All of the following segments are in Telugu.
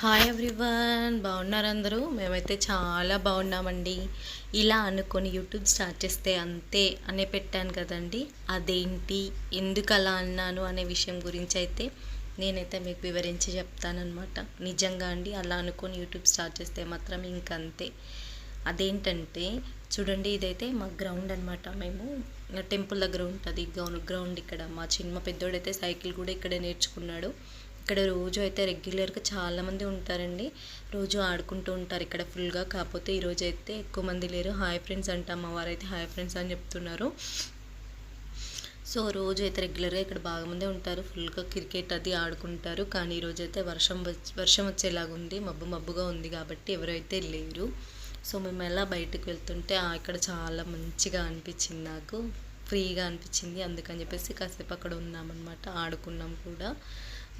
హాయ్ ఎవ్రీవన్ బాగున్నారు అందరూ? మేమైతే చాలా బాగున్నామండి. ఇలా అనుకొని యూట్యూబ్ స్టార్ట్ చేస్తే అంతే అనే పెట్టాను కదండి. అదేంటి? ఎందుకు అలా అన్నాను అనే విషయం గురించి అయితే నేనైతే మీకు వివరించి చెప్తానమాట నిజంగా అండి అలా అనుకొని యూట్యూబ్ స్టార్ట్ చేస్తే మాత్రం ఇంకంతే. అదేంటంటే చూడండి ఇదైతే మా గ్రౌండ్ అనమాట మేము టెంపుల్ దగ్గర ఉంటుంది గ్రౌండ్ గ్రౌండ్ ఇక్కడ. మా చిన్న పెద్దోడైతే సైకిల్ కూడా ఇక్కడే నేర్చుకున్నాడు. ఇక్కడ రోజు అయితే రెగ్యులర్గా చాలామంది ఉంటారండి. రోజు ఆడుకుంటూ ఉంటారు ఇక్కడ ఫుల్గా. కాకపోతే ఈరోజు అయితే ఎక్కువ మంది లేరు. హాయ్ ఫ్రెండ్స్ అంట అమ్మవారు వారైతే హాయ్ ఫ్రెండ్స్ అని చెప్తున్నారు. సో రోజు అయితే రెగ్యులర్గా ఇక్కడ బాగా మంది ఉంటారు. ఫుల్గా క్రికెట్ అది ఆడుకుంటారు. కానీ ఈరోజు అయితే వర్షం వర్షం వచ్చేలాగా ఉంది. మబ్బు మబ్బుగా ఉంది కాబట్టి ఎవరైతే లేరు. సో మేము ఎలా బయటకు వెళ్తుంటే ఇక్కడ చాలా మంచిగా అనిపించింది నాకు. ఫ్రీగా అనిపించింది. అందుకని చెప్పేసి కాసేపు అక్కడ ఉన్నామన్నమాట. ఆడుకున్నాం కూడా.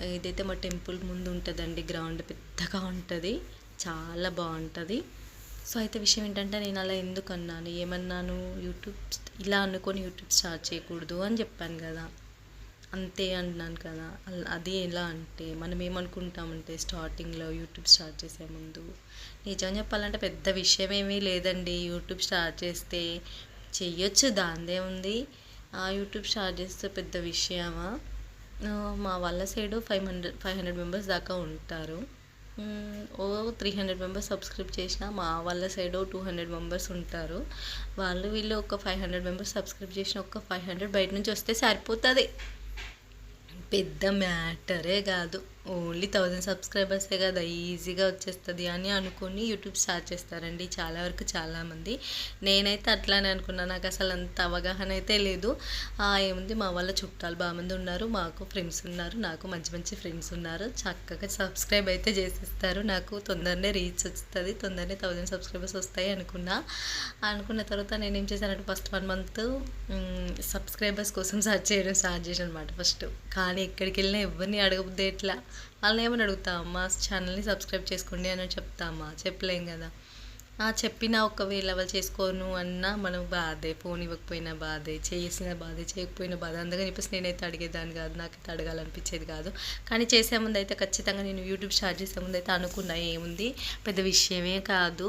ఇదైతే మా టెంపుల్ ముందు ఉంటుందండి గ్రౌండ్ పెద్దగా ఉంటుంది చాలా బాగుంటుంది. సో అయితే విషయం ఏంటంటే నేను అలా ఎందుకు అన్నాను? ఏమన్నాను? యూట్యూబ్ ఇలా అనుకొని యూట్యూబ్ స్టార్ట్ చేయకూడదు అని చెప్పాను కదా. అంతే అన్నాను కదా. అది ఎలా అంటే మనం ఏమనుకుంటామంటే స్టార్టింగ్లో యూట్యూబ్ స్టార్ట్ చేసే ముందు నిజం చెప్పాలంటే పెద్ద విషయం ఏమీ లేదండి. యూట్యూబ్ స్టార్ట్ చేస్తే చెయ్యొచ్చు దాందే ఉంది. యూట్యూబ్ స్టార్ట్ చేస్తే పెద్ద విషయమా? మా వాళ్ళ side five hundred five hundred members దాకా ఉంటారు. ఓ త్రీ హండ్రెడ్ మెంబర్స్ సబ్స్క్రైబ్ చేసిన మా వాళ్ళ సైడ్ టూ హండ్రెడ్ మెంబర్స్ ఉంటారు. వాళ్ళు వీళ్ళు ఒక ఫైవ్ హండ్రెడ్ మెంబర్స్ సబ్స్క్రైబ్ చేసిన ఒక ఫైవ్ హండ్రెడ్ బయట నుంచి వస్తే సరిపోతుంది. పెద్ద మ్యాటరే కాదు. ఓన్లీ థౌజండ్ సబ్స్క్రైబర్సే కదా ఈజీగా వచ్చేస్తుంది అని అనుకుని యూట్యూబ్ స్టార్ట్ చేస్తారండి చాలా వరకు చాలామంది నేనైతే అట్లానే అనుకున్నాను నాకు అసలు అంత అవగాహన అయితే లేదు. ఏముంది మా వాళ్ళ చుట్టాలు బాగుమంది ఉన్నారు మాకు ఫ్రెండ్స్ ఉన్నారు నాకు మంచి మంచి ఫ్రెండ్స్ ఉన్నారు. చక్కగా సబ్స్క్రైబ్ అయితే చేసేస్తారు నాకు తొందరనే రీచ్ వస్తుంది తొందరనే థౌజండ్ సబ్స్క్రైబర్స్ వస్తాయి అనుకున్నా. అనుకున్న తర్వాత నేను ఏం చేశానంటే ఫస్ట్ వన్ మంత్ సబ్స్క్రైబర్స్ కోసం సర్చ్ చేయడం స్టార్ట్ చేశాను అనమాట ఫస్ట్. కానీ ఎక్కడికి వెళ్ళినా ఎవరిని అడగబుద్దే ఎట్లా? వాళ్ళని ఏమని అడుగుతామా ఛానల్ని సబ్స్క్రైబ్ చేసుకోండి అని చెప్తామా? చెప్పలేం కదా. చెప్పినా ఒకవేళ వాళ్ళు చేసుకోను అన్నా మనం బాధే ఫోన్ ఇవ్వకపోయినా బాధే చేసిన బాధే చేయకపోయినా బాధ. అందుకని చెప్పేసి నేనైతే అడిగేదాన్ని కాదు నాకైతే అడగాలనిపించేది కాదు. కానీ చేసే ముందు అయితే ఖచ్చితంగా నేను యూట్యూబ్ స్టార్ట్ చేసే ముందు అయితే అనుకున్నా ఏముంది? పెద్ద విషయమే కాదు.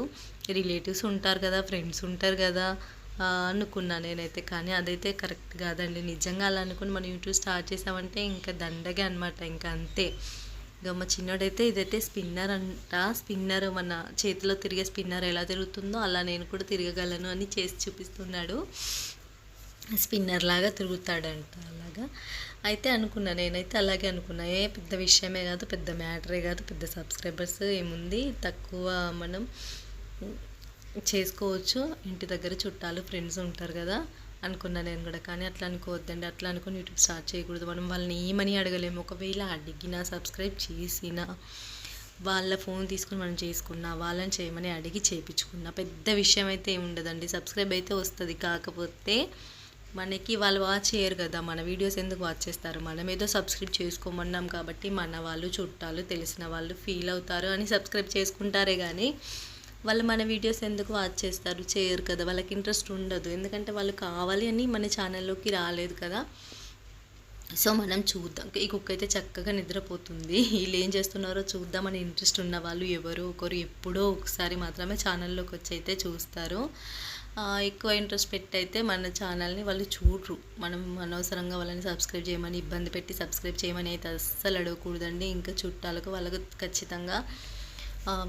రిలేటివ్స్ ఉంటారు కదా ఫ్రెండ్స్ ఉంటారు కదా. అనుకున్నా నేనైతే కానీ అదైతే కరెక్ట్ కాదండి. నిజంగా అలా అనుకుని మనం యూట్యూబ్ స్టార్ట్ చేసామంటే ఇంకా దండగే అనమాట ఇంకా అంతే. ఇంకా మా చిన్నోడైతే ఇదైతే స్పిన్నర్ అంట. స్పిన్నర్ మన చేతిలో తిరిగే స్పిన్నర్ ఎలా తిరుగుతుందో అలా నేను కూడా తిరగగలను అని చేసి చూపిస్తున్నాడు. స్పిన్నర్ లాగా తిరుగుతాడంట అలాగా. అయితే అనుకున్నా నేనైతే అలాగే అనుకున్నా. ఏ పెద్ద విషయమే కాదు పెద్ద మ్యాటరే కాదు పెద్ద సబ్స్క్రైబర్స్ ఏముంది? తక్కువ మనం చేసుకోవచ్చు. ఇంటి దగ్గర చుట్టాలు ఫ్రెండ్స్ ఉంటారు కదా అనుకున్నా నేను కూడా. కానీ అట్లా అనుకోవద్దండి. అట్లా అనుకుని యూట్యూబ్ స్టార్ట్ చేయకూడదు. మనం వాళ్ళని ఏమని అడగలేము. ఒకవేళ అడిగినా సబ్స్క్రైబ్ చేసినా వాళ్ళ ఫోన్ తీసుకుని మనం చేసుకున్నా వాళ్ళని చేయమని అడిగి చేయించుకున్నా పెద్ద విషయం అయితే ఏముండదండి సబ్స్క్రైబ్ అయితే వస్తుంది. కాకపోతే మనకి వాళ్ళు వాచ్ చేయరు కదా. మన వీడియోస్ ఎందుకు వాచ్ చేస్తారు? మనం ఏదో సబ్స్క్రైబ్ చేసుకోమన్నాం కాబట్టి మన వాళ్ళు చుట్టాలు తెలిసిన వాళ్ళు ఫీల్ అవుతారు అని సబ్స్క్రైబ్ చేసుకుంటారే కానీ వాళ్ళు మన వీడియోస్ ఎందుకు వాచ్ చేస్తారు? చేయరు కదా. వాళ్ళకి ఇంట్రెస్ట్ ఉండదు. ఎందుకంటే వాళ్ళు కావాలి అని మన ఛానల్లోకి రాలేదు కదా. సో మనం చూద్దాం. ఈ కుక్క అయితే చక్కగా నిద్రపోతుంది. వీళ్ళు ఏం చేస్తున్నారో చూద్దామని ఇంట్రెస్ట్ ఉన్న వాళ్ళు ఎవరు ఒకరు ఎప్పుడో ఒకసారి మాత్రమే ఛానల్లోకి వచ్చి అయితే చూస్తారు. ఎక్కువ ఇంట్రెస్ట్ పెట్టి అయితే మన ఛానల్ని వాళ్ళు చూడరు. మనం అనవసరంగా వాళ్ళని సబ్స్క్రైబ్ చేయమని ఇబ్బంది పెట్టి సబ్స్క్రైబ్ చేయమని అయితే అస్సలు అడగకూడదండి. ఇంకా చుట్టాలకు వాళ్ళకు ఖచ్చితంగా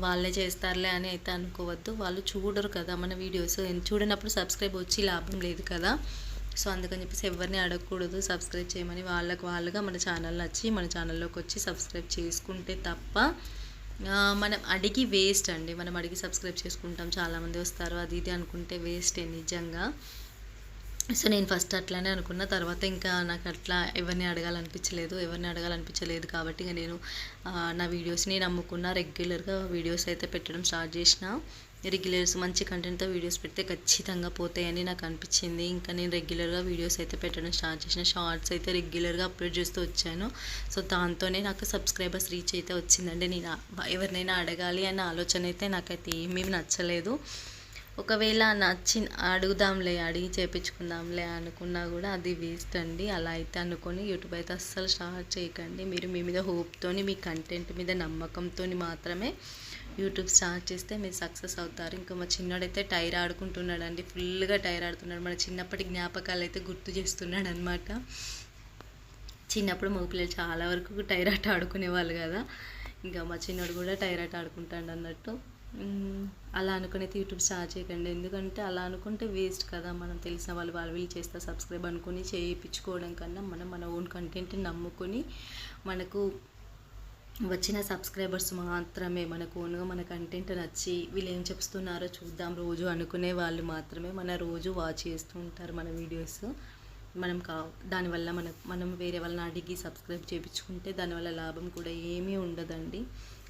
వాళ్ళే చేస్తారులే అని అయితే అనుకోవద్దు. వాళ్ళు చూడరు కదా మన వీడియోస్. చూడనప్పుడు సబ్స్క్రైబ్ వచ్చి లాభం లేదు కదా. సో అందుకని చెప్పేసి ఎవరిని అడగకూడదు. సబ్స్క్రైబ్ చేయమని వాళ్ళకి వాళ్ళుగా మన ఛానల్ నచ్చి మన ఛానల్లోకి వచ్చి సబ్స్క్రైబ్ చేసుకుంటే తప్ప మనం అడిగి వేస్ట్ అండి. మనం అడిగి సబ్స్క్రైబ్ చేసుకుంటాం. చాలామంది వస్తారు. అది ఇది అనుకుంటే వేస్టే నిజంగా. సో నేను ఫస్ట్ అట్లానే అనుకున్న. తర్వాత ఇంకా నాకు అట్లా ఎవరిని అడగాలనిపించలేదు ఎవరిని అడగాలనిపించలేదు కాబట్టి ఇంకా నేను నా వీడియోస్ని నమ్ముకున్న రెగ్యులర్గా వీడియోస్ అయితే పెట్టడం స్టార్ట్ చేసిన. రెగ్యులర్స్ మంచి కంటెంట్తో వీడియోస్ పెడితే ఖచ్చితంగా పోతాయని నాకు అనిపించింది. ఇంకా నేను రెగ్యులర్గా వీడియోస్ అయితే పెట్టడం స్టార్ట్ చేసిన. షార్ట్స్ అయితే రెగ్యులర్గా అప్లోడ్ చేస్తూ వచ్చాను. సో దాంతోనే నాకు సబ్స్క్రైబర్స్ రీచ్ అయితే వచ్చిందండి. నేను ఎవరినైనా అడగాలి అనే ఆలోచన అయితే నాకైతే ఏమీ నచ్చలేదు. ఒకవేళ నచ్చి అడుగుదాంలే అడిగి చేపించుకుందాంలే అనుకున్నా కూడా అది వేస్ట్ అండి. అలా అయితే అనుకొని యూట్యూబ్ అయితే అస్సలు స్టార్ట్ చేయకండి. మీరు మీ మీద హోప్తోని మీ కంటెంట్ మీద నమ్మకంతో మాత్రమే యూట్యూబ్ స్టార్ట్ చేస్తే మీరు సక్సెస్ అవుతారు. ఇంకా మా చిన్నోడైతే టైర్ ఆడుకుంటున్నాడు అండి ఫుల్గా టైర్ ఆడుతున్నాడు. మన చిన్నప్పటి జ్ఞాపకాలు అయితే గుర్తు చేస్తున్నాడు అనమాట చిన్నప్పుడు మగపిల్లలు చాలా వరకు టైర్ ఆట ఆడుకునేవాళ్ళు కదా. ఇంకా మా చిన్నోడు కూడా టైర్ ఆట ఆడుకుంటాడు అన్నట్టు అలా అనుకునేది యూట్యూబ్ స్టార్ట్ చేయకండి. ఎందుకంటే అలా అనుకుంటే వేస్ట్ కదా. మనం తెలిసిన వాళ్ళు వాళ్ళు వీళ్ళు చేస్తే సబ్స్క్రైబ్ అనుకుని చేయించుకోవడం కన్నా మనం మన ఓన్ కంటెంట్ని నమ్ముకొని మనకు వచ్చిన సబ్స్క్రైబర్స్ మాత్రమే మనకు ఓన్గా మన కంటెంట్ నచ్చి వీళ్ళు ఏం చెప్తున్నారో చూద్దాం రోజు అనుకునే వాళ్ళు మాత్రమే మన రోజు వాచ్ చేస్తూ ఉంటారు మన వీడియోస్. మనం కా దానివల్ల మన మనం వేరే వాళ్ళని అడిగి సబ్స్క్రైబ్ చేయించుకుంటే దానివల్ల లాభం కూడా ఏమీ ఉండదండి.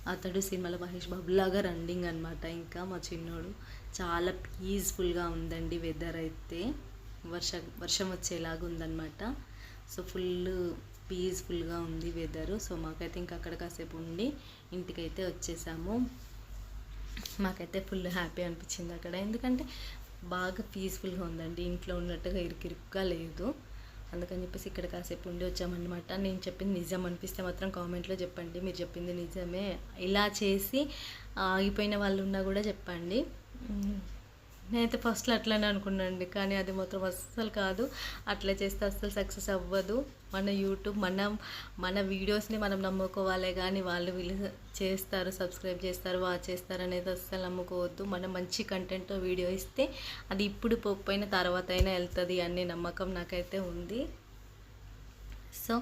అతడు సినిమాలో మహేష్ బాబు లాగా రన్నింగ్ అనమాట ఇంకా మా చిన్నోడు చాలా పీస్ఫుల్గా ఉందండి వెదర్ అయితే. వర్ష వర్షం వచ్చేలాగా ఉందన్నమాట. సో ఫుల్ పీస్ఫుల్గా ఉంది వెదరు సో మాకైతే ఇంకా అక్కడ కాసేపు ఉండి ఇంటికైతే వచ్చేసాము. మాకైతే ఫుల్ హ్యాపీ అనిపించింది అక్కడ. ఎందుకంటే బాగా పీస్ఫుల్గా ఉందండి. ఇంట్లో ఉన్నట్టుగా ఇరుకిరుగ్గా లేదు. అందుకని చెప్పేసి ఇక్కడ కాసేపు ఉండి వచ్చామన్నమాట. నేను చెప్పింది నిజం అనిపిస్తే మాత్రం కామెంట్లో చెప్పండి. మీరు చెప్పింది నిజమే. ఇలా చేసి ఆగిపోయిన వాళ్ళు ఉన్నా కూడా చెప్పండి. నేనైతే ఫస్ట్లో అట్లనే అనుకున్నాను అండి. కానీ అది మాత్రం అస్సలు కాదు. అట్లా చేస్తే అస్సలు సక్సెస్ అవ్వదు. మన యూట్యూబ్ మనం మన వీడియోస్ని మనం నమ్ముకోవాలే కానీ వాళ్ళు వీళ్ళు చేస్తారు సబ్స్క్రైబ్ చేస్తారు వాచ్ చేస్తారు అనేది అస్సలు నమ్ముకోవద్దు. మనం మంచి కంటెంట్ వీడియో ఇస్తే అది ఇప్పుడు పోకపోయిన తర్వాత అయినా వెళ్తుంది అనే నమ్మకం నాకైతే ఉంది. సో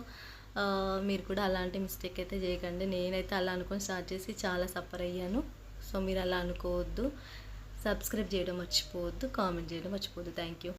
మీరు కూడా అలాంటి మిస్టేక్ అయితే చేయకండి. నేనైతే అలా అనుకొని స్టార్ట్ చేసి చాలా సఫర్ అయ్యాను. సో మీరు అలా అనుకోవద్దు. సబ్స్క్రైబ్ చేయడం మర్చిపోవద్దు. కామెంట్ చేయడం మర్చిపోవద్దు. Thank you.